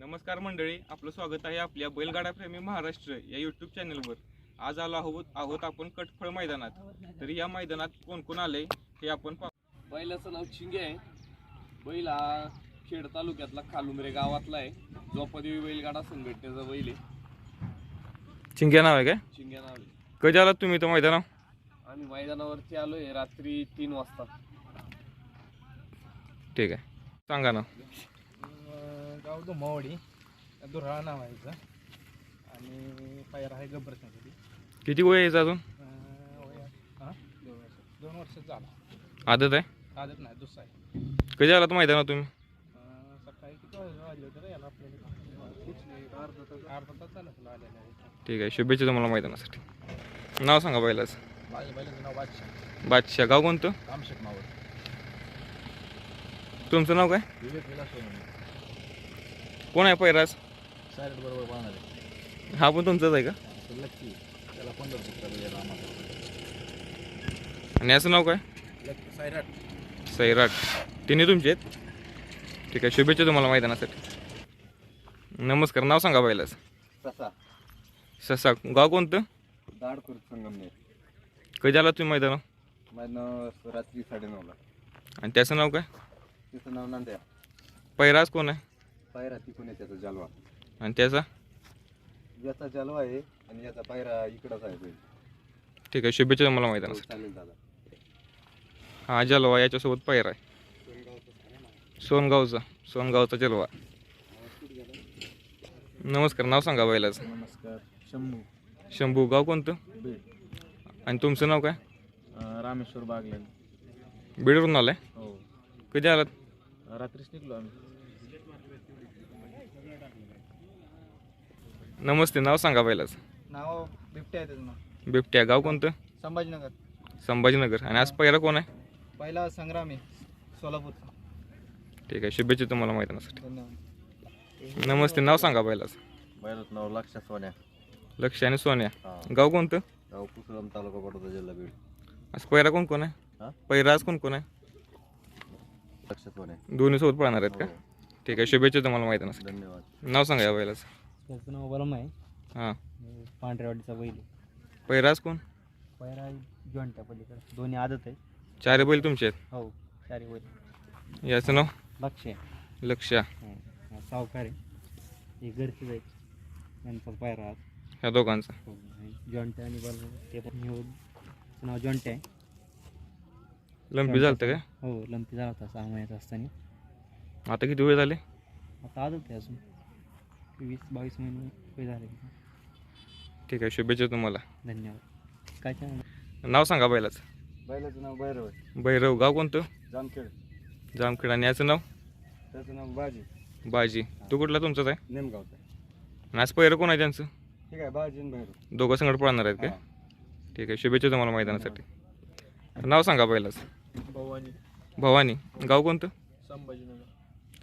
नमस्कार मंडळी आपलं स्वागत आहे आपल्या बैलगाडा प्रेमी महाराष्ट्र या यूट्यूब चॅनलवर आज आलो आहोत आहोत आपण कटफळ मैदानात. तर या मैदानात कोण कोण आले हे आपण पाहू. बैलाचं नाव चिंगे आहे. बैल हा खेड तालुक्यातला खालुमरे गावातला आहे. जोपादेवी बैलगाडा संघटनेचा बैल आहे. चिंग्या नाव आहे काय? चिंग्या नाव आहे. कधी आलात तुम्ही तर मैदानात आम्ही मैदानावरती आलोय रात्री तीन वाजता. ठीक आहे. सांगा ना. गाव धुमावडी दुराळा नाव आहे याचं. आणि पायरा आहे गब्बरसाठी किती वय यायचं अजून? हां? दोन वर्ष. झाला. आदत आहे? आदत नाही दुसरा आहे. कधी आलात मैदानात तुम्ही? अं, सकाळी किती वाजले होते रे याला आपल्याला? अर्धा तास झाला तुला आलेला आहे. ठीक आहे शुभेच्छा तुम्हाला मैदानासाठी. नाव सांगा बैलाच माझ्या बैलाचं नाव बादशाह. बादशाह. गाव कोणतं? मावळ. तुमचं नाव काय? विवेक विलास कोण आहे पैराज? बरोबर पाहणार आहे. हा पण तुमचाच आहे का? लक्की त्याला पंढरपूर याला आम्हाला आणि याचं नाव काय? लक्की सायराट. सैराट. तिन्ही तुमचे आहेत? ठीक आहे शुभेच्छा तुम्हाला मैदानासाठी. नमस्कार नाव सांगा बैलाच तसा ससा. गाव कोणतं? दाडपूर संगमनेर. कधी आला तुम्ही मैदानात माझं रात्री साडेनऊला. आणि त्याचं नाव काय? तिचं नाव नांद्या. पैराज कोण आहे? पायरा तिकून आहे त्याचा जालवा. आणि त्याचा? याचा जालवा आहे आणि याचा पायरा इकडंच आहे बैल. ठीक आहे शुभेच्छा तुम्हाला मैदानासाठी चालेल दादा. हा जलवा याच्यासोबत पैर आहे. सोनगावचा सोनगावचा जलवा. नमस्कार नाव सांगा बैलाचं. नमस्कार शंभू. शंभू गाव कोणतं? बीड आणि तुमचं नाव काय? रामेश्वर बागलेन. बीडवरून आलाय? हो. कधी आलात? रात्रीच निघलो आम्ही. नमस्ते नाव सांगा बैलाचं नाव बिबटे आहे त्याचं नाव. बिबट्या गाव कोणतं? संभाजीनगर. संभाजीनगर. आणि आज पहिला कोण आहे? पहिला संग्राम आहे सोलापूरचा ठीक आहे शुभेच्छा तुम्हाला मैदानासाठी. धन्यवाद. नमस्ते नाव सांगा बैलाचं बैलाचं नाव लक्ष सोन्या. लक्ष आणि सोन्या. हा. गाव कोणतं? गाव पुसरम तालुका बडोदा जिल्हा बीड. आज पहिला कोण कोण हा? आहे पहिला आज कोण कोण आहे? लक्ष सोन्या. दोन्ही सोबत पळणार आहेत का? ठीक आहे. शुभेच्छा तुम्हाला मैदानासाठी धन्यवाद. नाव सांगा या बैलाचं. त्याचं नाव बलम आहे. हां. पांढऱ्यावाडीचा बैल पैराज कोण? पहिला जॉईंट पलीकडे. दोन्ही आदत आहे. चार बैल तुमचे आहेत? हो चारी बैल. याचं नाव? लक्ष आहे. लक्ष सावकार आहे. हे घरचीच आहे यांचा पायरा आज ह्या दोघांचं. हो जॉईंट आणि बल ते पण हे नाव जॉईंट आहे. लंपी झालं काय? हो लंपी झाला होता सहा महिन्याचा असताना आता किती वेळ झाले? आता आदत आहे अजून. वीस बावीस महिने वय झाले. ठीक आहे शुभेच्छा तुम्हाला. धन्यवाद. काय काय नाव सांगा बैलाचं. बैलाचं नाव भैरव आहे. भैरव गाव कोणतं? जामखेड. जामखेड. आणि याचं नाव? त्याचं नाव बाजी. बाजी. तू कुठला तुमचाच आहे? नेमगावचं आणि आज पहिरं कोण आहे त्यांचं? ठीक आहे बाजी आणि भैरव. दोघं संगत पळणार आहेत काय? ठीक आहे शुभेच्छा तुम्हाला मैदानासाठी. नाव सांगा बैलाचं. भवानी. भवानी. गाव कोणतं?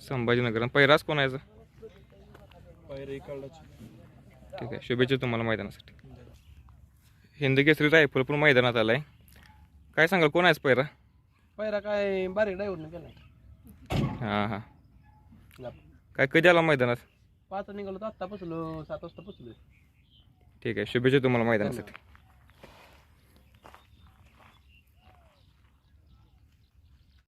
संभाजीनगर आणि पैराज कोण आहे याचं? पायरा इकडलाच. ठीक आहे. शुभेच्छा तुम्हाला मैदानासाठी. हिंद केसरी रायफल पण मैदानात आलाय. काय सांगाल कोण आहेस पैरा पायरा काय बारीक ड्रायव्हरने केला हां हां. काय कधी आला मैदानात? पाच निघालो तर आत्ता पोचलो सात वाजता पोचलो ठीक आहे. शुभेच्छा तुम्हाला मैदानासाठी.